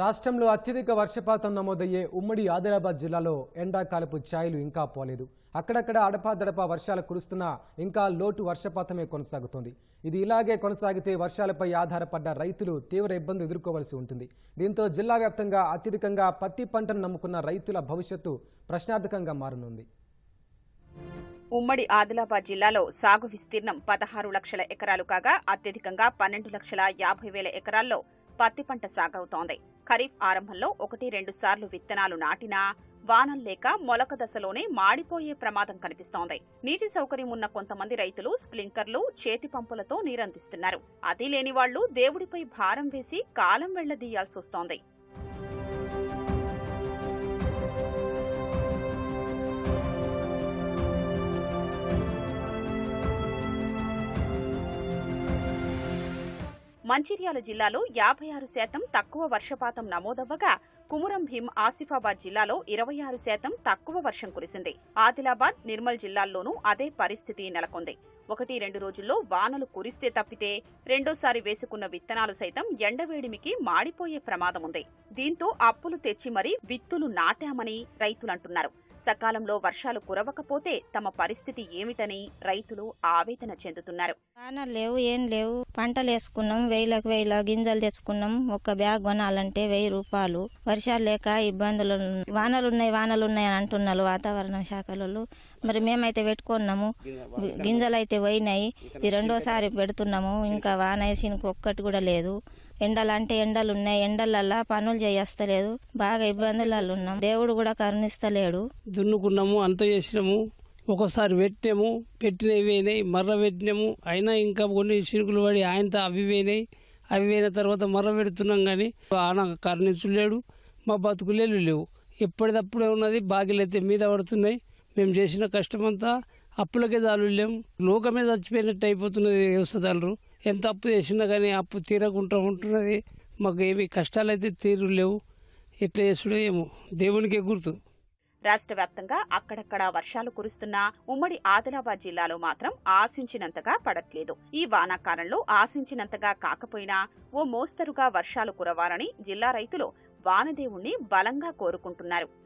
రాష్ట్రంలో అత్యధిక వర్షపాతం నమోదయ్యే ఉమ్మడి ఆదిలాబాద్ జిల్లాలో ఎండాకాలపు ఛాయలు ఇంకా పోలేదు. అక్కడక్కడ అడపాదడపా వర్షాలు కురుస్తున్నా ఇంకా లోటు వర్షపాతమే కొనసాగుతోంది. ఇది ఇలాగే కొనసాగితే వర్షాలపై ఆధారపడ్డ రైతులు తీవ్ర ఇబ్బందులు ఎదుర్కోవలసి ఉంటుంది. దీంతో జిల్లా వ్యాప్తంగా అత్యధికంగా పత్తి పంటను నమ్ముకున్న రైతుల భవిష్యత్తు ప్రశ్నార్థకంగా మారనుంది. ఉమ్మడి ఆదిలాబాద్ జిల్లాలో సాగు విస్తీర్ణం పదహారు లక్షల ఎకరాలు కాగా అత్యధికంగా పన్నెండు లక్షల యాభై వేల ఎకరాల్లో పత్తి పంట సాగవుతోంది. ఖరీఫ్ ఆరంభంలో ఒకటి రెండు సార్లు విత్తనాలు నాటినా వానం లేక మొలక దశలోనే మాడిపోయే ప్రమాదం కనిపిస్తోంది. నీటి సౌకర్యం ఉన్న కొంతమంది రైతులు స్ప్లింకర్లు చేతి పంపులతో నీరందిస్తున్నారు. అది లేని వాళ్ళు దేవుడిపై భారం వేసి కాలం వెళ్ళదీయాల్సొస్తోంది మంచిర్యాల జిల్లాలో యాభై ఆరు శాతం తక్కువ వర్షపాతం నమోదవ్వగా కుమురం భీం ఆసిఫాబాద్ జిల్లాలో ఇరవై ఆరు శాతం తక్కువ వర్షం కురిసింది. ఆదిలాబాద్ నిర్మల్ జిల్లాల్లోనూ అదే పరిస్థితి నెలకొంది. ఒకటి రెండు రోజుల్లో వానలు కురిస్తే తప్పితే రెండోసారి వేసుకున్న విత్తనాలు సైతం ఎండవేడిమికి మాడిపోయే ప్రమాదం ఉంది దీంతో అప్పులు తెచ్చి మరీ విత్తులు నాటామని రైతులంటున్నారు. సకాలంలో వర్షాలు కురవకపోతే తమ పరిస్థితి ఏమిటని రైతులు ఆవేదన చెందుతున్నారు. వానలు లేవు ఏం లేవు. పంటలు వేసుకున్నాం వేలకు వేల గింజలు తెచ్చుకున్నాం. ఒక బ్యాగ్ కొనాలంటే వెయ్యి రూపాయలు. వర్షాలు లేక ఇబ్బందులు వానలు ఉన్నాయి వానలు ఉన్నాయి అని అంటున్నారు వాతావరణ శాఖలలో మరి మేమైతే పెట్టుకున్నాము. గింజలు అయితే పోయినాయి. ఇది రెండోసారి పెడుతున్నాము. ఇంకా వాన వేసినకు ఒక్కటి కూడా లేదు. ఎండలు అంటే ఎండలు ఉన్నాయి ఎండలల్లా పనులు చేయస్తలేదు బాగా ఇబ్బందులలో ఉన్నాం దేవుడు కూడా కరుణిస్తలేడు. దున్నుకున్నాము అంత చేసినాము ఒక్కోసారి పెట్టినాము పెట్టినవి పోయినాయి మర్ర పెట్టినాము అయినా ఇంకా కొన్ని చినుకులు పడి ఆయనతో అవి పోయినాయి అవి పోయిన తర్వాత మర్ర పెడుతున్నాం కానీ ఆయన కరుణించలేడు మా బతుకులేలు లేవు ఎప్పటిదప్పుడే ఉన్నది బాగిలైతే మీద పడుతున్నాయి మేము చేసిన కష్టమంతా అప్పులకే దాలు లేము లోకమే చచ్చిపోయినట్టు అయిపోతున్నది వ్యవసాయదారులు ఎంత అప్పు చేసినా కానీ అప్పు తీరకుండా ఉంటున్నది. మాకు ఏమి కష్టాలు అయితే తీరు లేవు. ఎట్లా చేసుడో ఏమో. దేవునికే గుర్తు. రాష్ట్ర వ్యాప్తంగా అక్కడక్కడా వర్షాలు కురుస్తున్నా ఉమ్మడి ఆదిలాబాద్ జిల్లాలో మాత్రం ఆశించినంతగా పడట్లేదు. ఈ వానాకాలంలో ఆశించినంతగా కాకపోయినా ఓ మోస్తరుగా వర్షాలు కురవాలని జిల్లా రైతులు వానదేవుణ్ణి బలంగా కోరుకుంటున్నారు.